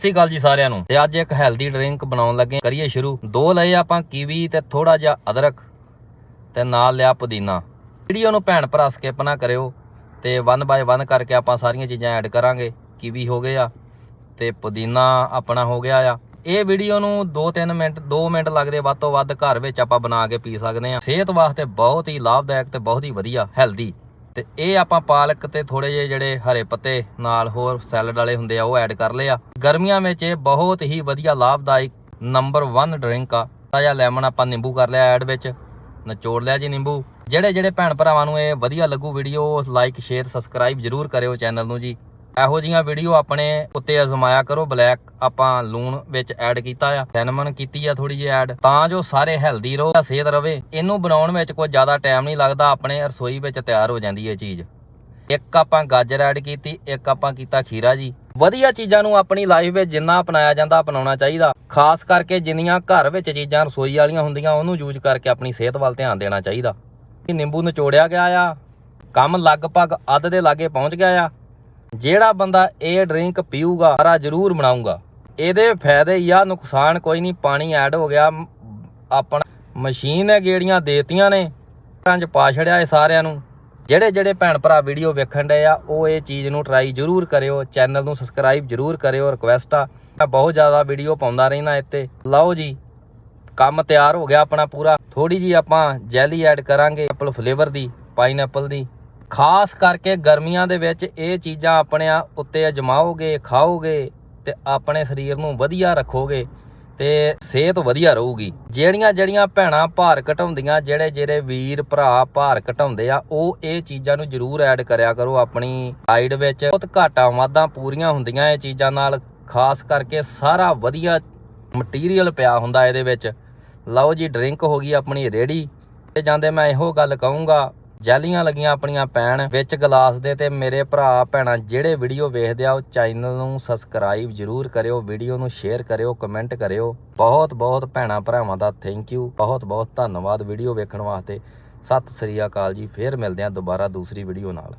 ਸਤਿ ਸ਼੍ਰੀ ਅਕਾਲ ਜੀ ਸਾਰਿਆਂ ਨੂੰ। ਤੇ ਅੱਜ ਇੱਕ ਹੈਲਦੀ ਡਰਿੰਕ ਬਣਾਉਣ ਲੱਗੇ ਕਰੀਏ ਸ਼ੁਰੂ। ਦੋ ਲਏ ਆਪਾਂ, ਕੀਵੀ ਤੇ ਥੋੜਾ ਜਿਹਾ ਅਦਰਕ ਤੇ ਨਾਲ ਲਿਆ ਪੁਦੀਨਾ। ਵੀਡੀਓ ਨੂੰ ਭੈਣ ਭਰਾ ਸਕਿਪ ਨਾ ਕਰਿਓ ਤੇ 1 ਬਾਏ 1 ਕਰਕੇ ਆਪਾਂ ਸਾਰੀਆਂ ਚੀਜ਼ਾਂ ਐਡ ਕਰਾਂਗੇ। ਕੀਵੀ ਹੋ ਗਏ ਆ ਤੇ ਪੁਦੀਨਾ ਆਪਣਾ ਹੋ ਗਿਆ ਆ। ਇਹ ਵੀਡੀਓ ਨੂੰ 2-3 ਮਿੰਟ 2 ਮਿੰਟ ਲੱਗਦੇ ਵੱਧ ਤੋਂ ਵੱਧ ਘਰ ਵਿੱਚ ਆਪਾਂ ਬਣਾ ਕੇ ਪੀ ਸਕਦੇ ਆ ਸਿਹਤ ਵਾਸਤੇ ਬਹੁਤ ਹੀ ਲਾਭਦਾਇਕ ਤੇ ਬਹੁਤ ਹੀ ਵਧੀਆ ਹੈਲਦੀ ਤੇ ਇਹ ਆਪਾਂ ਪਾਲਕ ਤੇ ਥੋੜੇ ਜਿਹੇ ਜਿਹੜੇ ਹਰੇ ਪੱਤੇ ਨਾਲ ਹੋਰ ਸੈਲਡ ਵਾਲੇ ਹੁੰਦੇ ਆ, ਉਹ ਐਡ ਕਰ ਲਿਆ ਗਰਮੀਆਂ ਵਿੱਚ ਇਹ ਬਹੁਤ ਹੀ ਵਧੀਆ ਲਾਭਦਾਇਕ ਨੰਬਰ 1 ਡਰਿੰਕ ਆ। ਤਾਜ਼ਾ ਲੈਮਨ ਆਪਾਂ ਨਿੰਬੂ ਕਰ ਲਿਆ ਐਡ ਵਿੱਚ, ਨਚੋੜ ਲਿਆ ਜੀ ਨਿੰਬੂ। ਜਿਹੜੇ ਜਿਹੜੇ ਭੈਣ ਭਰਾਵਾਂ ਨੂੰ ਇਹ ਵਧੀਆ ਲੱਗੂ ਵੀਡੀਓ ਲਾਈਕ ਸ਼ੇਅਰ ਸਬਸਕ੍ਰਾਈਬ ਜਰੂਰ ਕਰਿਓ ਚੈਨਲ ਨੂੰ ਜੀ। ਇਹੋ ਜੀਆਂ ਵੀਡੀਓ ਆਪਣੇ ਉੱਤੇ ਅਜ਼ਮਾਇਆ ਕਰੋ ਬਲੈਕ ਆਪਾਂ ਲੂਣ ਵਿੱਚ ਐਡ ਕੀਤਾ ਆ ਸਿਨਮਨ ਕੀਤੀ ਆ ਥੋੜੀ ਜਿਹੀ ਐਡ ਤਾਂ ਜੋ ਸਾਰੇ ਹੈਲਦੀ ਰਹੋ ਸਿਹਤ ਰਵੇ। ਇਹਨੂੰ ਬਣਾਉਣ ਵਿੱਚ ਕੋਈ ਜ਼ਿਆਦਾ ਟਾਈਮ ਨਹੀਂ ਲੱਗਦਾ, ਆਪਣੇ ਰਸੋਈ ਵਿੱਚ ਤਿਆਰ ਹੋ ਜਾਂਦੀ ਹੈ ਚੀਜ਼। ਇੱਕ ਆਪਾਂ ਗਾਜਰ ਐਡ ਕੀਤੀ, ਇੱਕ ਆਪਾਂ ਕੀਤਾ ਖੀਰਾ ਜੀ। ਵਧੀਆ ਚੀਜ਼ਾਂ ਨੂੰ ਆਪਣੀ ਲਾਈਫ ਵਿੱਚ ਜਿੰਨਾ ਅਪਣਾਇਆ ਜਾਂਦਾ, ਅਪਣਾਉਣਾ ਚਾਹੀਦਾ। ਖਾਸ ਕਰਕੇ ਜਿੰਨੀਆਂ ਘਰ ਵਿੱਚ ਚੀਜ਼ਾਂ ਰਸੋਈ ਵਾਲੀਆਂ ਹੁੰਦੀਆਂ, ਉਹਨੂੰ ਯੂਜ਼ ਕਰਕੇ ਆਪਣੀ ਸਿਹਤ ਵੱਲ ਧਿਆਨ ਦੇਣਾ ਚਾਹੀਦਾ। ਇਹ ਨਿੰਬੂ ਨਿਚੋੜਿਆ ਗਿਆ ਆ। ਕੰਮ ਲਗਭਗ ਅੱਧ ਦੇ ਲਾਗੇ ਪਹੁੰਚ ਗਿਆ ਆ। ਜਿਹੜਾ ਬੰਦਾ ਇਹ ਡਰਿੰਕ ਪੀਊਗਾ, ਸਾਰਾ ਜ਼ਰੂਰ ਬਣਾਊਗਾ ਇਹਦੇ ਫਾਇਦੇ ਜਾਂ ਨੁਕਸਾਨ ਕੋਈ ਨਹੀਂ, ਪਾਣੀ ਐਡ ਹੋ ਗਿਆ, ਆਪਣਾ ਮਸ਼ੀਨ ਹੈ ਗੇੜੀਆਂ ਦੇਤੀਆਂ ਨੇ, ਘਰਾਂ 'ਚ ਪਾ ਛੜਿਆ ਇਹ ਸਾਰਿਆਂ ਨੂੰ। ਜਿਹੜੇ ਜਿਹੜੇ ਭੈਣ ਭਰਾ ਵੀਡੀਓ ਵੇਖਣ ਡਏ ਆ, ਉਹ ਇਹ ਚੀਜ਼ ਨੂੰ ਟਰਾਈ ਜ਼ਰੂਰ ਕਰਿਓ ਚੈਨਲ ਨੂੰ ਸਬਸਕ੍ਰਾਈਬ ਜ਼ਰੂਰ ਕਰਿਓ ਰਿਕਵੈਸਟ ਆ। ਮੈਂ ਬਹੁਤ ਜ਼ਿਆਦਾ ਵੀਡੀਓ ਪਾਉਂਦਾ ਰਹਿਣਾ ਇੱਥੇ। ਲਓ ਜੀ, ਕੰਮ ਤਿਆਰ ਹੋ ਗਿਆ ਆਪਣਾ ਪੂਰਾ। ਥੋੜੀ ਜੀ ਆਪਾਂ ਜੈਲੀ ਐਡ ਕਰਾਂਗੇ ਐਪਲ ਫਲੇਵਰ ਦੀ ਪਾਈਨਐਪਲ ਦੀ। ਖਾਸ ਕਰਕੇ ਗਰਮੀਆਂ ਦੇ ਵਿੱਚ ਇਹ ਚੀਜ਼ਾਂ ਆਪਣੇ ਉੱਤੇ ਅਜਮਾਓਗੇ, ਖਾਓਗੇ ਤੇ ਆਪਣੇ ਸਰੀਰ ਨੂੰ ਵਧੀਆ ਰੱਖੋਗੇ ਤੇ ਸਿਹਤ ਵਧੀਆ ਰਹੂਗੀ। ਜਿਹੜੀਆਂ ਜਿਹੜੀਆਂ ਭੈਣਾਂ ਭਾਰ ਘਟਾਉਂਦੀਆਂ, ਜਿਹੜੇ ਜਿਹੜੇ ਵੀਰ ਭਰਾ ਭਾਰ ਘਟਾਉਂਦੇ ਆ, ਉਹ ਇਹ ਚੀਜ਼ਾਂ ਨੂੰ ਜ਼ਰੂਰ ਐਡ ਕਰਿਆ ਕਰੋ ਆਪਣੀ ਡਾਈਟ ਵਿੱਚ। ਬਹੁਤ ਘਾਟਾ ਵਾਧਾਂ ਪੂਰੀਆਂ ਹੁੰਦੀਆਂ ਇਹ ਚੀਜ਼ਾਂ ਨਾਲ, ਖਾਸ ਕਰਕੇ ਸਾਰਾ ਵਧੀਆ ਮਟੀਰੀਅਲ ਪਿਆ ਹੁੰਦਾ ਇਹਦੇ ਵਿੱਚ। ਲਓ ਜੀ ਡਰਿੰਕ ਹੋ ਗਈ ਆਪਣੀ ਰੇੜੀ ਤੇ ਜਾਂਦੇ ਮੈਂ ਇਹੋ ਗੱਲ ਕਹੂੰਗਾ ਜੈਲੀਆਂ ਲੱਗੀਆਂ ਆਪਣੀਆਂ ਪੈਣ, ਵਿੱਚ ਗਲਾਸ ਦੇ ਤੇ ਮੇਰੇ ਭਰਾ, ਭੈਣਾਂ ਜਿਹੜੇ ਵੀਡੀਓ ਵੇਖਦੇ ਆ, ਉਹ ਚੈਨਲ ਨੂੰ ਸਬਸਕ੍ਰਾਈਬ ਜਰੂਰ ਕਰਿਓ ਵੀਡੀਓ ਨੂੰ ਸ਼ੇਅਰ ਕਰਿਓ ਕਮੈਂਟ ਕਰਿਓ। ਬਹੁਤ ਬਹੁਤ ਭੈਣਾਂ ਭਰਾਵਾਂ ਦਾ ਥੈਂਕ ਯੂ ਬਹੁਤ ਬਹੁਤ ਧੰਨਵਾਦ ਵੀਡੀਓ ਵੇਖਣ ਵਾਸਤੇ। ਸਤਿ ਸ੍ਰੀ ਅਕਾਲ ਜੀ, ਫੇਰ ਮਿਲਦੇ ਆ ਦੁਬਾਰਾ ਦੂਸਰੀ ਵੀਡੀਓ ਨਾਲ।